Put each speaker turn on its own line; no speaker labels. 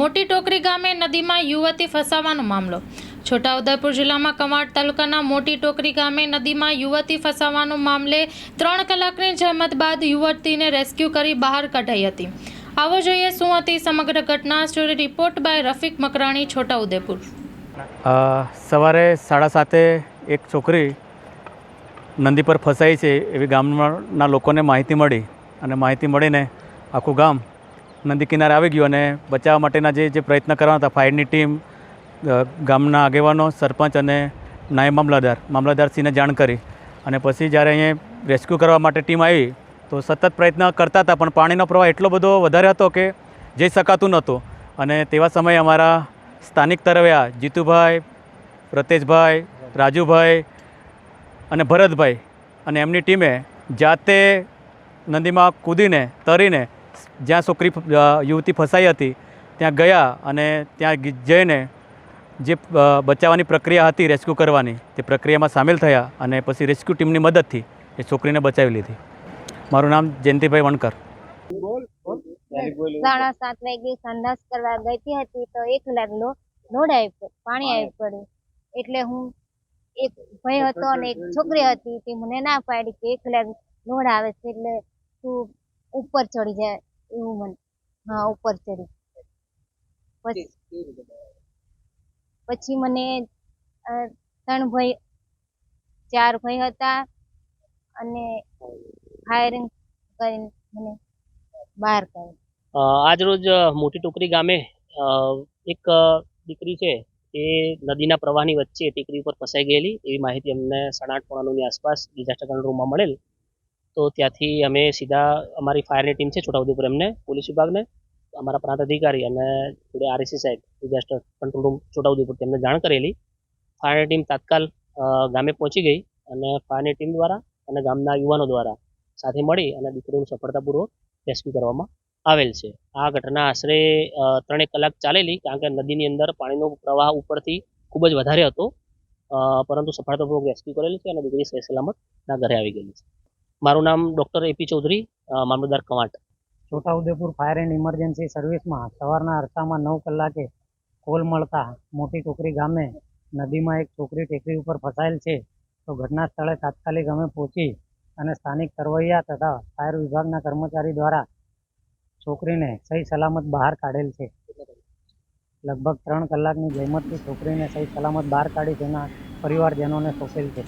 મોટી ટોકરી ગામે નદીમાં યુવતી ફસાવાનો મામલો. છોટાઉદેપુર જિલ્લામાં કવાંટ તાલુકાના મોટી ટોકરી ગામે નદીમાં યુવતી ફસાવાનો મામલે ત્રણ કલાકની જહેમત બાદ યુવતીને રેસ્ક્યુ કરી બહાર કઢાઈ હતી. આવો જોઈએ શું હતી સમગ્ર ઘટના. Story report by Rafiq Makrani, Chhotaudepur.
સવારે સાડા સાતે એક છોકરી નદી પર ફસાઈ છે એવી ગામના લોકોને માહિતી મળી અને માહિતી મળીને આખું ગામ નદી કિનારે આવી ગયું અને બચાવવા માટેના જે જે પ્રયત્ન કરવાના હતા, ફાયરની ટીમ ગામના આગેવાનો, સરપંચ અને નાયબ મામલતદાર મામલતદારશ્રીને જાણ કરી અને પછી જ્યારે અહીંયા રેસ્ક્યુ કરવા માટે ટીમ આવી તો સતત પ્રયત્ન કરતા હતા, પણ પાણીનો પ્રવાહ એટલો બધો વધારે હતો કે જઈ શકાતું નહોતું. અને તેવા સમયે અમારા સ્થાનિક તરવ્યા જીતુભાઈ પ્રતેશભાઈ રાજુભાઈ અને ભરતભાઈ અને એમની ટીમે જાતે નદીમાં કૂદીને, તરીને જ્યાં છોકરી યુવતી ફસાઈ હતી ત્યાં ગયા અને ત્યાં જઈને જે બચાવવાની પ્રક્રિયા હતી રેસ્ક્યુ કરવાની તે પ્રક્રિયામાં સામેલ થયા અને પછી રેસ્ક્યુ ટીમની મદદથી એ છોકરીને બચાવી લીધી. મારું નામ જયંતિભાઈ વણકર.
સાડા સાત વાગે સંડાસ કરવા ગઈ હતી તો એક લો લોડ આવી પાણી આવી પડ્યું. એટલે હું એક ભાઈ હતો અને એક છોકરી હતી તે મને ના પાડી કે એક લાખ લોડ આવે છે એટલે તું ઉપર ચડી જાય. એવું મને. હા ઉપર ચડી. પછી પછી મને ત્રણ ભાઈ ચાર ભાઈ હતા અને ફાયરિંગ કરીને મને બહાર કાઢી
અ, આજરોજ અ, મોટી ટોકરી ગામે અ, એક દીકરી છે એ નદીના પ્રવાહની વચ્ચે ટેકરી ઉપર ફસાઈ ગયેલી. એવી માહિતી અમને સાડા આઠ પોણાની આસપાસ ડિઝાસ્ટર કંટ્રોલ રૂમમાં મળેલ. તો ત્યાંથી અમે સીધા અમારી ફાયરની ટીમ છે છોટાઉદેપુર એમને, પોલીસ વિભાગને, અમારા પ્રાંત અધિકારી અને જોડે આરએસી સાહેબ ડિઝાસ્ટર કંટ્રોલ રૂમ છોટાઉદેપુર તેમને જાણ કરેલી. ફાયરની ટીમ તાત્કાલ ગામે પહોંચી ગઈ અને ફાયરની ટીમ દ્વારા અને ગામના યુવાનો દ્વારા સાથે મળી અને દીકરીનું સફળતાપૂર્વક રેસ્ક્યુ કરવામાં આવેલ છે. આ ઘટના આશરે ત્રણેક કલાક ચાલેલી કારણ કે નદીની અંદર પાણીનો પ્રવાહ ઉપરથી ખૂબ જ વધારે હતો. પરંતુ સફળતાપૂર્વક રેસ્ક્યુ કરેલી છે અને દીકરી સહી સલામત ના ઘરે આવી ગયેલી છે. મારું નામ doctor AP Chaudhary Mamlatdar Kawant.
Chhotaudepur fire and emergency સર્વિસમાં સવારના અરસામાં નવ કલાકે કોલ મળતા મોટી ટોકરી ગામે નદીમાં એક છોકરી ટેકરી ઉપર ફસાયેલ છે. તો ઘટના સ્થળે તાત્કાલિક અમે પહોંચી અને સ્થાનિક તરવૈયા તથા ફાયર વિભાગના કર્મચારી દ્વારા છોકરીને સહી સલામત બહાર કાઢેલ છે. લગભગ ત્રણ કલાકની જહેમતથી છોકરીને સહી સલામત બહાર કાઢી તેના પરિવારજનોને સોંપેલ છે.